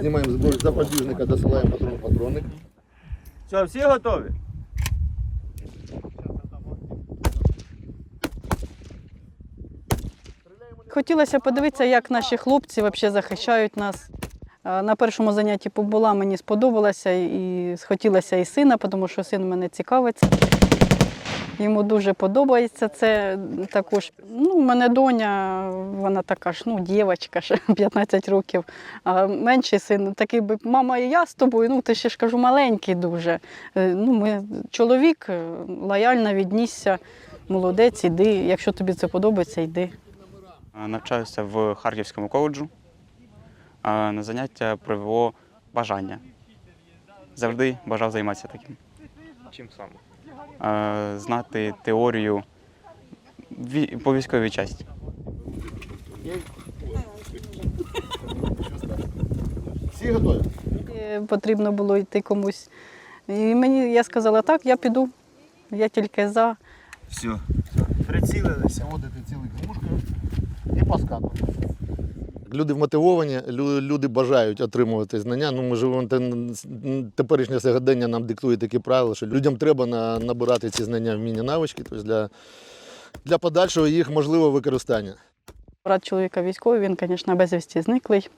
Знімаємо зброю запобіжника, досилаємо патрон патронник. Що, всі готові? Хотілося подивитися, як наші хлопці взагалі захищають нас. На першому занятті побула, мені сподобалося і хотілося і сина, тому що син мене цікавиться. Йому дуже подобається це також. Ну, у мене доня, вона така ж, ну, дівчинка, ще 15 років. А менший син такий би, мама, і я з тобою, ну ти ще ж кажу, маленький дуже. Е, Ну, ми, чоловік е, лояльно віднісся, молодець, іди. Якщо тобі це подобається, йди. Навчаюся в Харківському коледжу. На заняття привело бажання. Завжди бажав займатися таким. Чим саме? Знати теорію по військовій часті. Всі готові? Е, Потрібно було йти комусь. І мені я сказала, так, я піду. Я тільки за. Все. Прицілилися. Заводити цілий кормушка і по скату. Люди вмотивовані, люди бажають отримувати знання. Ну, ми живемо те- теперішнє сьогодення нам диктує такі правила, що людям треба на- набирати ці знання, вміння, навички тобто для, для подальшого їх можливого використання. Брат чоловіка військовий, він, звісно, безвісті зниклий.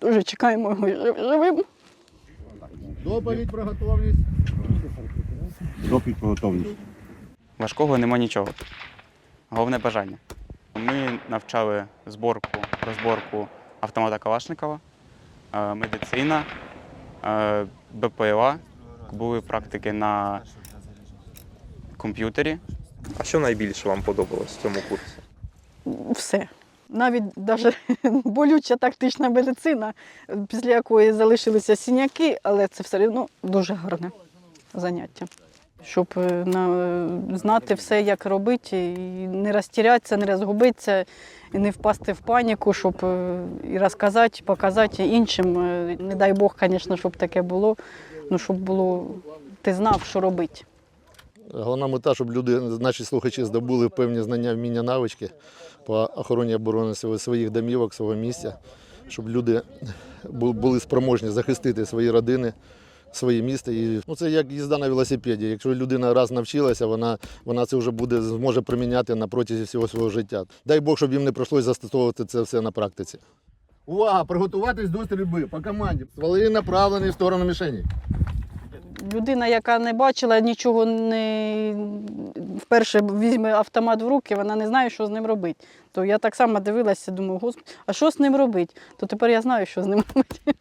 Дуже чекаємо його живим. Доповідь про готовність. Допит по готовності. Важкого нема нічого. Головне бажання. Ми навчали зборку, розборку автомата Калашникова, е, медицина, е, БПЛА. Були практики на комп'ютері. А що найбільше вам подобалось в цьому курсі? Все. Навіть даже болюча тактична медицина, після якої залишилися сіняки, але це все одно дуже гарне заняття. Щоб е, на, знати все, як робити, і не розтірятися, не розгубитися, і не впасти в паніку, щоб е, і розказати, показати іншим. Е, Не дай Бог, звісно, щоб таке було. Ну, щоб було, ти знав, що робити. Головна мета, щоб люди, наші слухачі, здобули певні знання, вміння, навички по охороні оборони своїх домівок, свого місця, щоб люди були спроможні захистити свої родини, своє місто. І, ну, це як їзда на велосипеді. Якщо людина раз навчилася, вона, вона це вже буде зможе приміняти на протязі всього свого життя. Дай Бог, щоб їм не прийшлося застосовувати це все на практиці. Увага! Приготуватись до стрільби по команді. Стволи направлені в сторону мішені. Людина, яка не бачила нічого, не вперше візьме автомат в руки, вона не знає, що з ним робити. То я так само дивилася, думаю, господи, а що з ним робити? То тепер я знаю, що з ним робити.